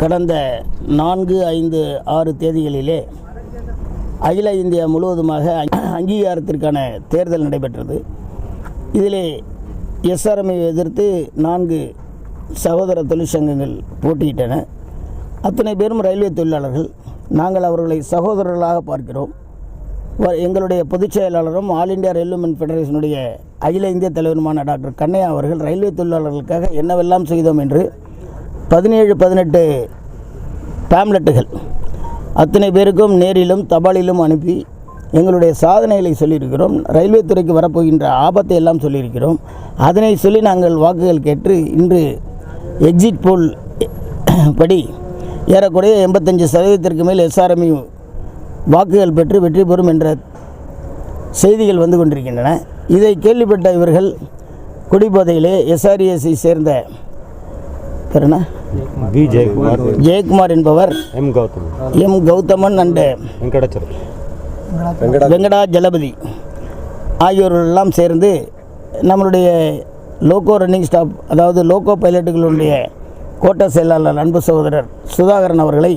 கடந்த நான்கு ஐந்து ஆறு தேதிகளிலே அகில இந்தியா முழுவதுமாக அங்கீகாரத்திற்கான தேர்தல் நடைபெற்றது. இதிலே எஸ்ஆர்எம்ஐ எதிர்த்து நான்கு சகோதர தொழிற்சங்கங்கள் போட்டியிட்டன. அத்தனை பேரும் ரயில்வே தொழிலாளர்கள். நாங்கள் அவர்களை சகோதரர்களாக பார்க்கிறோம். எங்களுடைய பொதுச் செயலாளரும் ஆல் இந்தியா ரயில்வேமென் ஃபெடரேஷனுடைய அகில இந்திய தலைவருமான டாக்டர் கண்ணையா அவர்கள் ரயில்வே தொழிலாளர்களுக்காக என்னவெல்லாம் செய்தோம் என்று பதினேழு பதினெட்டு பேம்லெட்டுகள் அத்தனை பேருக்கும் நேரிலும் தபாலிலும் அனுப்பி எங்களுடைய சாதனைகளை சொல்லியிருக்கிறோம். ரயில்வே துறைக்கு வரப்போகின்ற ஆபத்தை எல்லாம் சொல்லியிருக்கிறோம். அதனை சொல்லி நாங்கள் வாக்குகள் கேட்டு இன்று எக்ஸிட் போல் படி ஏறக்குறைய எண்பத்தஞ்சு சதவீதத்திற்கு மேல் எஸ்ஆர்எம்இ வாக்குகள் பெற்று வெற்றி பெறும் என்ற செய்திகள் வந்து கொண்டிருக்கின்றன. இதை கேள்விப்பட்ட இவர்கள் குடிபோதையிலே எஸ்ஆர்இஎஸ்ஐ சேர்ந்த பேர் என்ன? வி ஜெயக்குமார். ஜெயக்குமார் என்பவர் M Gautham M Gauthaman and Venkatachalam. Venkata Jalapathi ஆகியோரெல்லாம் சேர்ந்து நம்மளுடைய லோகோ ரன்னிங் ஸ்டாப் அதாவது லோகோ பைலட்டுகளுடைய கோட்ட செயலாளர் அன்பு சகோதரர் சுதாகரன் அவர்களை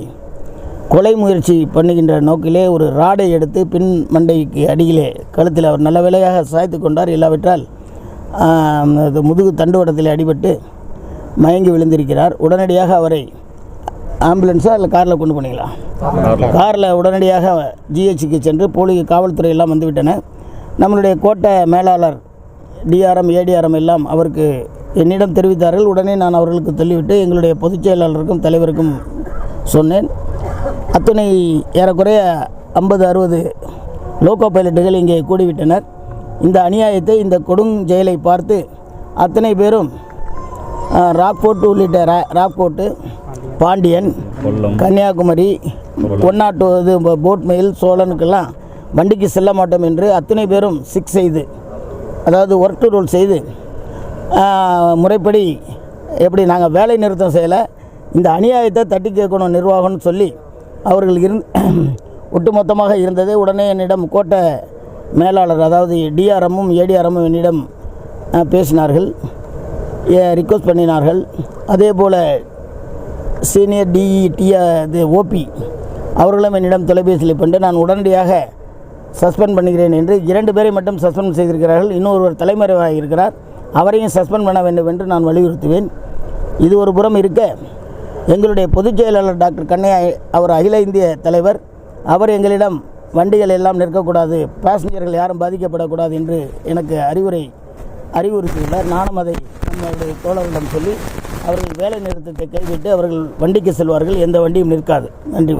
கொலை முயற்சி பண்ணுகின்ற நோக்கிலே ஒரு ராடை எடுத்து பின் மண்டைக்கு அடியிலே கழுத்தில் அவர் நல்ல வேலையாக சாய்த்து கொண்டார். இல்லாவிட்டால் முதுகு தண்டுவடத்தில் அடிபட்டு மயங்கி விழுந்திருக்கிறார். உடனடியாக அவரை ஆம்புலன்ஸா இல்லை காரில் கொண்டு போனீங்களா? காரில். உடனடியாக ஜிஹெச்சுக்கு சென்று போலீஸ் காவல்துறை எல்லாம் வந்துவிட்டன நம்மளுடைய கோட்டை மேலாளர் டிஆர்எம் ஏடிஆர்எம் எல்லாம் அவருக்கு என்னிடம் தெரிவித்தார்கள். உடனே நான் அவர்களுக்கு சொல்லிவிட்டு எங்களுடைய பொதுச் செயலாளருக்கும் தலைவருக்கும் சொன்னேன். அத்தனை ஏறக்குறைய ஐம்பது அறுபது லோகோ பைலட்டுகள் இங்கே கூடிவிட்டனர். இந்த அநியாயத்தை இந்த கொடுஞ்செயலை பார்த்து அத்தனை பேரும் ராக்போர்ட் உள்ளிட்ட ரா- ராக்போர்ட்டு பாண்டியன் கன்னியாகுமரி ஒன்னாட்டு இது போட் மெயில் சோழனுக்கெல்லாம் வண்டிக்கு செல்ல மாட்டோம் என்று அத்தனை பேரும் சிக்ஸ் செய்து அதாவது ஒர்க் டு ரோல் செய்து முறைப்படி எப்படி நாங்கள் வேலை நிறுத்தம் செய்யலை இந்த அநியாயத்தை தட்டி கேட்கணும் நிர்வாகம்னு சொல்லி அவர்கள் இருந் ஒட்டுமொத்தமாக இருந்தது. உடனே என்னிடம் கோட்டை மேலாளர் அதாவது டிஆர்எம்மும் ஏடிஆர்எம்மும் என்னிடம் பேசினார்கள். ரிக்வஸ்ட் பண்ணினார்கள். அதே போல் சீனியர் டிஇடி இது ஓபி அவர்களும் என்னிடம் தொலைபேசியில் பண்ணி நான் உடனடியாக சஸ்பெண்ட் பண்ணுகிறேன் என்று இரண்டு பேரை மட்டும் சஸ்பெண்ட் செய்திருக்கிறார்கள். இன்னொருவர் தலைமறைவாக இருக்கிறார். அவரையும் சஸ்பெண்ட் பண்ண வேண்டும் என்று நான் வலியுறுத்துவேன். இது ஒரு புறம் இருக்க எங்களுடைய பொதுச் செயலாளர் டாக்டர் கண்ணையா அவர் அகில இந்திய தலைவர் அவர் எங்களிடம் வண்டிகள் எல்லாம் நிற்கக்கூடாது பேசஞ்சர்கள் யாரும் பாதிக்கப்படக்கூடாது என்று எனக்கு அறிவுரை அறிவுறுத்தியுள்ளார். நானும் அதை நம்மளுடைய தோழர்களிடம் சொல்லி அவர்கள் வேலை நிறுத்தத்தை கைவிட்டு அவர்கள் வண்டிக்கு செல்வார்கள். எந்த வண்டியும் நிற்காது. நன்றி.